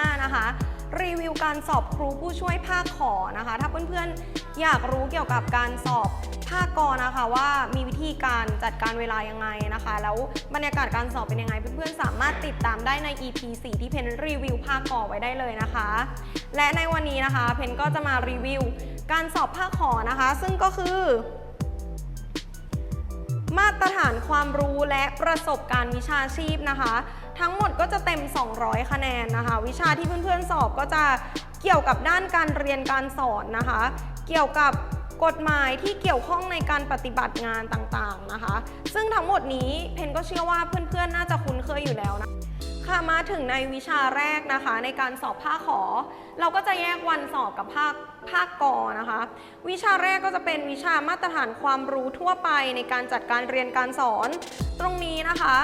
5 นะคะรีวิวการสอบครูผู้ช่วยภาคขอนะคะ ถ้าเพื่อนๆอยากรู้เกี่ยวกับการสอบภาคกอนะคะว่ามีวิธีการจัดการเวลายังไงนะคะ แล้วบรรยากาศการสอบเป็นยังไง เพื่อนๆสามารถติดตามได้ใน EP 4 ที่เพนรีวิวภาคกอไว้ได้เลยนะคะ และในวันนี้นะคะ เพนก็จะมารีวิวการสอบภาคขอนะคะ ซึ่งก็คือ มาตรฐานความรู้และประสบการณ์วิชาชีพนะคะ ทั้งหมดก็จะเต็ม 200 คะแนนนะคะ วิชาที่เพื่อนๆสอบก็จะเกี่ยวกับด้านการเรียนการสอนนะคะ เกี่ยวกับกฎหมายที่เกี่ยวข้องในการปฏิบัติงานต่างๆนะคะ ซึ่งทั้งหมดนี้เพนก็เชื่อว่าเพื่อนๆน่าจะคุ้นเคยอยู่แล้วนะ ค่ะมาถึงในวิชาแรกนะคะ ในการสอบภาคขอ เราก็จะแยกวันสอบกับภาคภาคกอนะคะ วิชาแรกก็จะเป็นวิชามาตรฐานความรู้ทั่วไปในการจัดการเรียนการสอน ตรงนี้นะคะ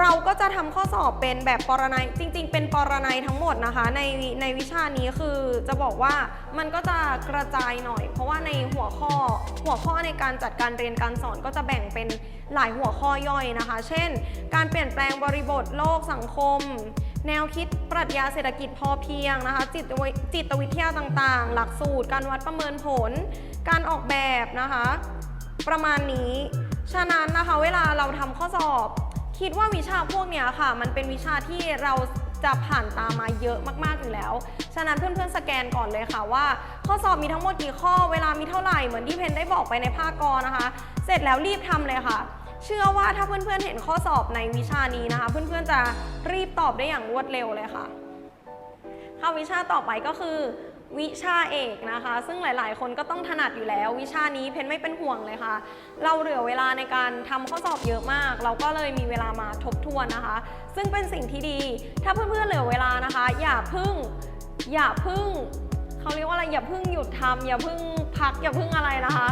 เราก็จะทำข้อสอบเป็นแบบปรนัยจริง ๆ เป็นปรนัยทั้งหมดนะคะ ในในวิชานี้คือจะบอกว่ามันก็จะกระจายหน่อย เพราะว่าในหัวข้อหัวข้อในการจัดการเรียนการสอนก็จะแบ่งเป็นหลายหัวข้อย่อยนะคะ เช่น การเปลี่ยนแปลงบริบทโลกสังคม แนวคิดปรัชญาเศรษฐกิจพอเพียงนะคะ จิตวิจิตวิทยาต่างๆ หลักสูตร การวัดประเมินผล การออกแบบนะคะ ประมาณนี้ ฉะนั้นนะคะ เวลาเราทำข้อสอบ คิดว่าวิชาพวกเนี้ยค่ะ มันเป็นวิชาที่เราจะผ่านตามมาเยอะมากๆอยู่แล้ว ฉะนั้นเพื่อนๆสแกนก่อนเลยค่ะว่า ข้อสอบมีทั้งหมดกี่ข้อ เวลามีเท่าไหร่เหมือนที่เพนได้บอกไปในภาคกอนะคะ เสร็จแล้วรีบทำเลยค่ะ เชื่อว่าถ้าเพื่อนๆเห็นข้อสอบในวิชานี้นะคะ เพื่อนๆจะรีบตอบได้อย่างรวดเร็วเลยค่ะค่ะวิชาต่อไปก็คือ วิชาเอกนะคะ ซึ่งหลาย ๆ คนก็ต้องถนัดอยู่แล้ว วิชานี้เพนไม่เป็นห่วงเลยค่ะ เราเหลือเวลาในการทำข้อสอบเยอะมาก เราก็เลยมีเวลามาทบทวนนะคะ ซึ่งเป็นสิ่งที่ดี ถ้าเพื่อน ๆ เหลือเวลานะคะ อย่าพึ่ง อย่าพึ่งเขาเรียกว่าอะไรอย่าพึ่งหยุดทำอย่าพึ่งพักอย่าพึ่งอะไรนะคะ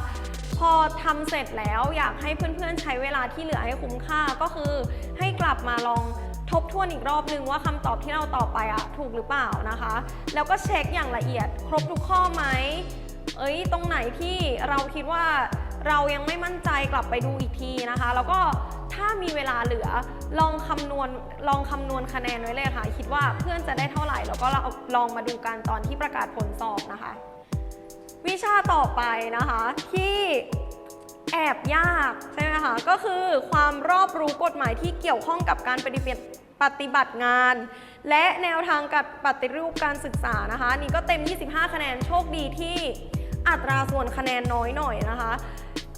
พอทำเสร็จแล้วอยากให้เพื่อน ๆ ใช้เวลาที่เหลือให้คุ้มค่าก็คือให้กลับมาลอง ทบทวนอีกรอบนึงว่าคำตอบที่เราตอบไปอะถูกหรือเปล่านะคะ แล้วก็เช็คอย่างละเอียด ครบทุกข้อไหมเอ้ยตรงไหนที่เราคิดว่าเรายังไม่มั่นใจกลับไปดูอีกทีนะคะ แล้วก็ถ้ามีเวลาเหลือลองคำนวณลองคำนวณคะแนนไว้เลยค่ะ คิดว่าเพื่อนจะได้เท่าไหร่ แล้วก็เราลองมาดูกันตอนที่ประกาศผลสอบนะคะ วิชาต่อไปนะคะ ที่แอบยากใช่ไหมคะก็คือความรอบรู้กฎหมายที่เกี่ยวข้องกับการปฏิบัติ ปฏิบัติงาน และแนวทางการปฏิรูปการศึกษานะคะนี่ก็เต็ม 25 คะแนนโชคดีที่อัตราส่วนคะแนนน้อยหน่อยนะคะ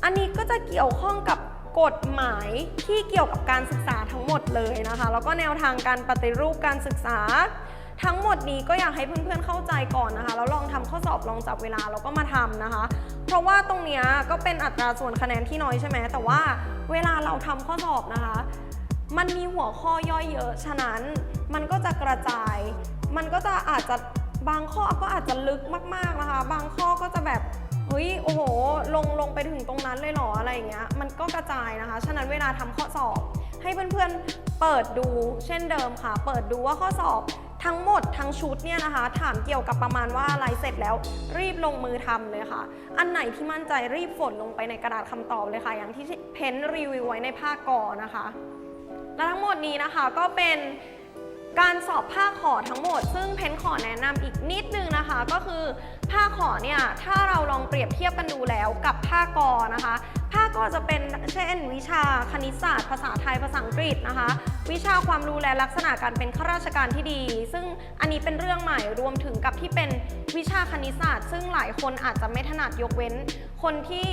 อันนี้ก็จะเกี่ยวข้องกับกฎหมายที่เกี่ยวกับการศึกษาทั้งหมดเลยนะคะ แล้วก็แนวทางการปฏิรูปการศึกษา ทั้งหมดนี้ก็อยากให้เพื่อนๆเข้าใจก่อนนะคะแล้วลองทำข้อสอบลองจับเวลาแล้วก็มาทำนะคะ เพราะว่าตรงนี้ก็เป็นอัตราส่วนคะแนนที่น้อยใช่ไหมแต่ว่าเวลาเราทำข้อสอบนะคะ มันมีหัวข้อย่อยเยอะ ฉะนั้นมันก็จะกระจาย มันก็จะอาจจะบางข้อก็อาจจะลึกมากๆนะคะ บางข้อก็จะแบบเฮ้ยโอ้โห ลงลงไปถึงตรงนั้นเลยเหรออะไรอย่างเงี้ย มันก็กระจายนะคะ ฉะนั้นเวลาทำข้อสอบ ให้เพื่อนๆเปิดดูเช่นเดิมค่ะ เปิดดูว่าข้อสอบทั้งหมดทั้งชุดเนี่ยนะคะ ถามเกี่ยวกับประมาณว่าอะไรเสร็จแล้ว รีบลงมือทำเลยค่ะ อันไหนที่มั่นใจรีบฝนลงไปในกระดาษคำตอบเลยค่ะ อย่างที่เพ้นรีวิวไว้ในภาคก่อนนะคะ และทั้งหมดนี้นะคะก็เป็นการสอบภาคขอทั้งหมด ซึ่งเพนขอแนะนำอีกนิดนึงนะคะ ก็คือภาคขอเนี่ยถ้าเราลองเปรียบเทียบกันดูแล้วกับภาคกอนะคะภาคกอจะเป็นเช่น วิชาคณิตศาสตร์ ภาษาไทยภาษาอังกฤษนะคะ วิชาความรู้และลักษณะการเป็นข้าราชการที่ดี ซึ่งอันนี้เป็นเรื่องใหม่รวมถึงกับที่เป็นวิชาคณิตศาสตร์ ซึ่งหลายคนอาจจะไม่ถนัดยกเว้น คนที่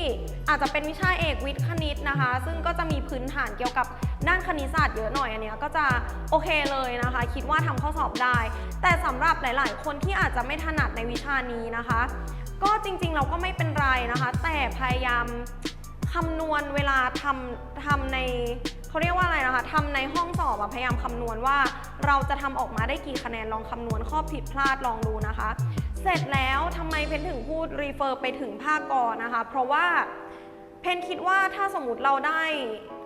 อาจจะเป็นวิชาเอกวิทย์คณิตนะคะ ซึ่งก็จะมีพื้นฐานเกี่ยวกับด้านคณิตศาสตร์เยอะหน่อยอันเนี้ยก็จะโอเคเลยนะคะ คิดว่าทำข้อสอบได้ แต่สำหรับหลาย ๆ คนที่อาจจะไม่ถนัดในวิชานี้นะคะก็จริงๆเราก็ไม่เป็นไรนะคะ แต่พยายามคำนวณเวลาทำทำในเขาเรียกว่าอะไรนะคะทำในห้องสอบอะพยายามคำนวณว่าเราจะทำออกมาได้กี่คะแนนลองคำนวณข้อผิดพลาดลองดูนะคะ เสร็จแล้วทำไมเพนถึงพูดรีเฟอร์ไปถึงภาคกอนะคะ เพราะว่า เพนคิดว่าถ้าสมมติเราได้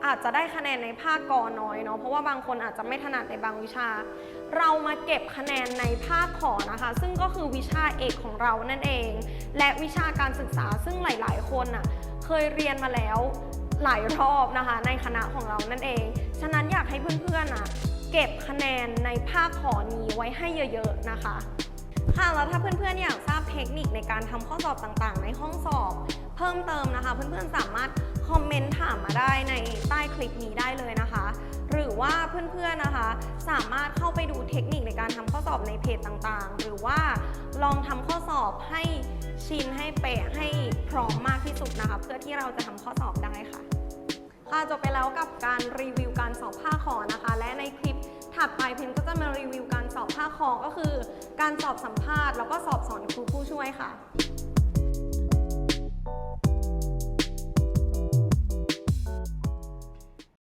อาจจะได้คะแนนในภาคกอน้อยเนาะเพราะว่าบางคนอาจจะไม่ถนัดในบางวิชา เรามาเก็บคะแนนในภาคขอนะคะ ซึ่งก็คือวิชาเอกของเรานั่นเอง และวิชาการศึกษาซึ่งหลาย ๆ คนอะเคยเรียนมาแล้วหลายรอบนะคะ ในคณะของเรานั่นเอง ฉะนั้นอยากให้เพื่อนๆอะเก็บคะแนนในภาคขอนี้ไว้ให้เยอะๆนะคะค่ะแล้วถ้าเพื่อนๆอยากทราบเทคนิคในการทำข้อสอบต่างๆ ในห้องสอบ เพิ่มเติมนะคะ เพื่อนๆสามารถคอมเมนต์ถามมาได้ในใต้คลิปนี้ได้เลยนะคะ หรือว่าเพื่อนๆนะคะ สามารถเข้าไปดูเทคนิคในการทำข้อสอบในเพจต่างๆ หรือว่าลองทำข้อสอบให้ชินให้เป๊ะให้พร้อมมากที่สุดนะคะ เพื่อที่เราจะทำข้อสอบได้ค่ะ ค่ะจบไปแล้วกับการรีวิวการสอบภาคคอนะคะ และในคลิปถัดไปเพนก็จะมารีวิวการสอบภาคคอก็คือ การสอบสัมภาษณ์แล้วก็สอบสอนครูผู้ช่วยค่ะ